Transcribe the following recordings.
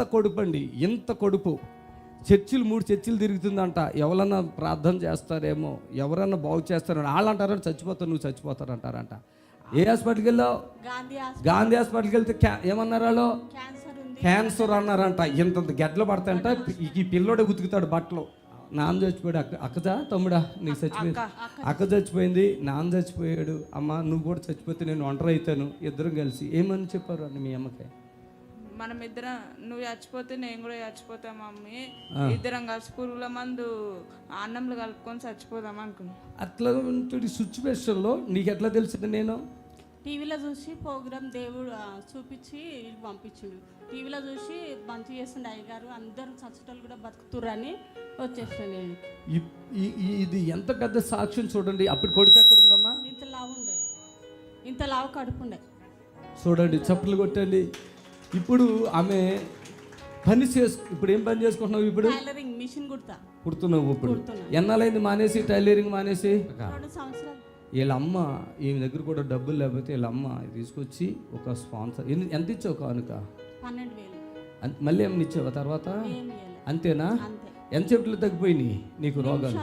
ఇంత కొడుపు అండి ఇంత కొడుపు చర్చిలు మూడు చర్చిలు తిరుగుతుందంట. ఎవరన్నా ప్రార్థన చేస్తారేమో ఎవరన్నా బాగు చేస్తారో వాళ్ళు అంటారంట చచ్చిపోతావు నువ్వు చచ్చిపోతారు అంటారంట. ఏ హాస్పిటల్కి వెళ్ళావు? గాంధీ హాస్పిటల్. గాంధీ హాస్పిటల్కి వెళ్తే క్యా- ఏమన్నారు వాళ్ళు? క్యాన్సర్ అన్నారంట. ఇంత గెడ్లు పడతాయంట. ఈ పిల్లోడే ఉతుకుతాడు బట్టలు. నాన్న చచ్చిపోయాడు. అక్క అక్కదా తమ్ముడా నీకు చచ్చిపోయింది. అక్క చచ్చిపోయింది నాన్న చచ్చిపోయాడు. అమ్మ నువ్వు కూడా చచ్చిపోతే నేను ఒంటరి అవుతాను. ఇద్దరం కలిసి. ఏమని చెప్పారు అని మీ అమ్మకి? మనం ఇద్దరం నువ్వు చచ్చిపోతే నేను కూడా చచ్చిపోతా మమ్మీ. ఇద్దరం కలిసి పురుగుల మందు అన్నంలో కలుపుకొని చచ్చిపోదాం అనుకున్నాం. అట్లా సిచ్యువేషన్లో నీకు ఎట్లా తెలిసింది నేను? టీవీలో చూసి ప్రోగ్రామ్ దేవుడు చూపించి పంపించిండు. టీవీలో చూసి మంచి చేస్తుండే అయ్యగారు అందరూ చచ్చటోళ్ళు కూడా బతుకుతుర్రని వచ్చేసాను నేను. ఇది ఎంత పెద్ద సాక్ష్యం చూడండి. అప్పుడు కొడుకు ఎక్కడ ఉందమ్మా ఇంత లావు ఉండే ఇంత లావు కడుపు ఉండే చూడండి చప్పులు కొట్టండి. ఇప్పుడు ఆమె పని చేసు ఇప్పుడు ఏం పని చేసుకుంటున్నావు ఇప్పుడు? Tailoring machine కుడతా. కుడుతున్నావు ఇప్పుడు. ఎన్నాలైంది మానేసి టైలరింగ్ మానేసి? వీళ్ళ అమ్మ ఈమె దగ్గర కూడా డబ్బులు లేకపోతే వీళ్ళ అమ్మ తీసుకొచ్చి ఒక స్పాన్సర్. ఎంత ఇచ్చావు కానుక మళ్ళీ ఏమైనా ఇచ్చావా తర్వాత? అంతేనా? అంతే. ఎంతసేపులో తగ్గిపోయినాయి నీకు రోగాలు?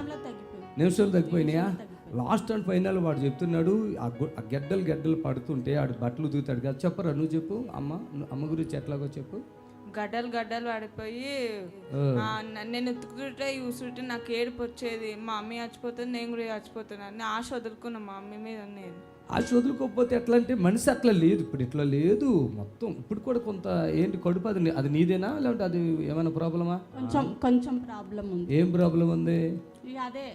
నిమిషాలు తగ్గిపోయినాయా. లాస్ట్ అండ్ ఫైనల్ వాడు చెప్తున్నాడు ఆ గెడ్డలు గెడ్డలు పడుతుంటే ఆడు బట్టలు ఉతుకుతాడు కదా చెప్పరా నువ్వు చెప్పు అమ్మ అమ్మ గురించి ఎట్లాగో చెప్పు. గడ్డలు గడ్డలు పడిపోయి నేను ఉతుకుంటే చూస్తుంటే నాకు ఏడుపు వచ్చేది మా మమ్మీ చచ్చిపోతుంది నేను కూడా చచ్చిపోతాను అని ఆశ వదులుకున్నా మా మమ్మీ మీద నేను. ఆ చదువుకోకపోతే ఎట్లా అంటే మనిషి అట్లా లేదు. ఇప్పుడు ఇట్లా లేదు. మొత్తం ఇప్పుడు కూడా కొంత ఏంటి కడుపు అది అది నీదేనా? లేదంటే అది ఏమైనా ప్రాబ్లమా? కొంచెం కొంచెం ప్రాబ్లం ఉంది. ఏం ప్రాబ్లం ఉంది? అదే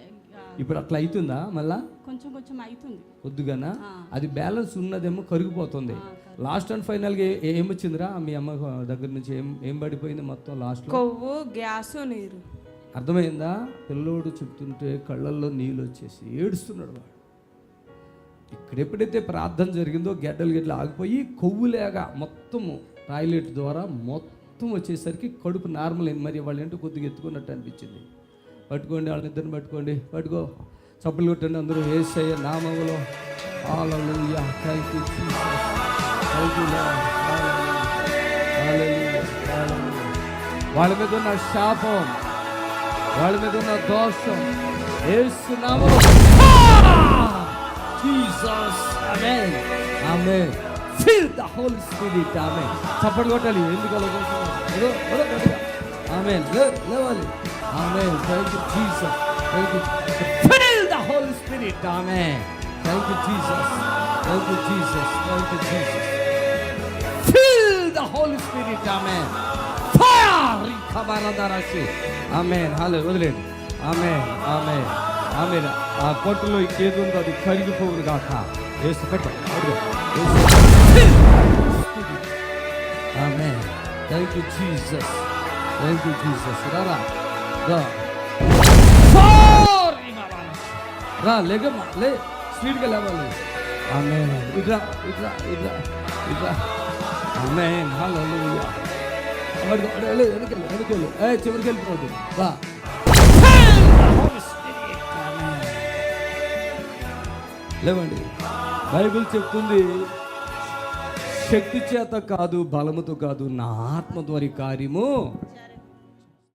ఇప్పుడు అట్లా అవుతుందా మళ్ళా? కొంచెం కొంచెం అవుతుంది వద్దుగానా అది బ్యాలెన్స్ ఉన్నదేమో కరిగిపోతుంది. లాస్ట్ అండ్ ఫైనల్గా ఏ- ఏమొచ్చిందిరా మీ అమ్మ దగ్గర నుంచి ఏం ఏం పడిపోయింది మొత్తం లాస్ట్లో? కొవ్వు గ్యాస్ నీరు. అర్థమైందా? పిల్లోడు చెప్తుంటే కళ్ళల్లో నీళ్ళు వచ్చేసి ఏడుస్తున్నాడు వాడు. ఇక్కడ ఎప్పుడైతే ప్రార్థన జరిగిందో గెడ్డలు గెడ్డలు ఆగిపోయి కొవ్వులేగా మొత్తము టాయిలెట్ ద్వారా మొత్తం వచ్చేసరికి కడుపు నార్మల్ అయింది. మరి వాళ్ళు ఏంటో కొద్దిగా ఎత్తుకున్నట్టు అనిపించింది. పట్టుకోండి వాళ్ళని ఇద్దరిని పట్టుకోండి. పట్టుకో. చప్పులు కొట్టండి అందరూ. వేసయ్య నామంలో. హల్లెలూయా థ్యాంక్ యూ వాళ్ళ మీద ఉన్న శాపం వాళ్ళ మీద ఉన్న దోషం. వేస్తున్నాము నామములో Jesus amen amen fill the Holy Spirit amen చప్పట్లు కొట్టాలి ఎందుకు అలా కొడుతున్నారు ఆమేన్ లేవాలి amen thank you Jesus thank you fill the Holy Spirit amen thank you Jesus thank you Jesus thank you Jesus Fill the Holy Spirit, amen. Fire! రిఖబరదరసి. Amen. Hallelujah. Amen amen amen. ఆ పొట్టులో ఇంకేది ఉందో అది కరిగిపోవును గాక. వేసి amen. Thank you Jesus. Thank you Jesus రారా రా లేగమ్మా లే. స్పీడ్గా లేవాలి. ఆమెన్. ఇట్రా ఇట్రా ఇట్రా ఇట్రా అడుగు అడుగు వెనకెళ్ళు వెనకెళ్ళు ఏ చివరికి వెళ్ళిపోదు. రా. లేవండి. బైబిల్ చెప్తుంది శక్తి చేత కాదు బలముతో కాదు నా ఆత్మ ద్వారా కార్యము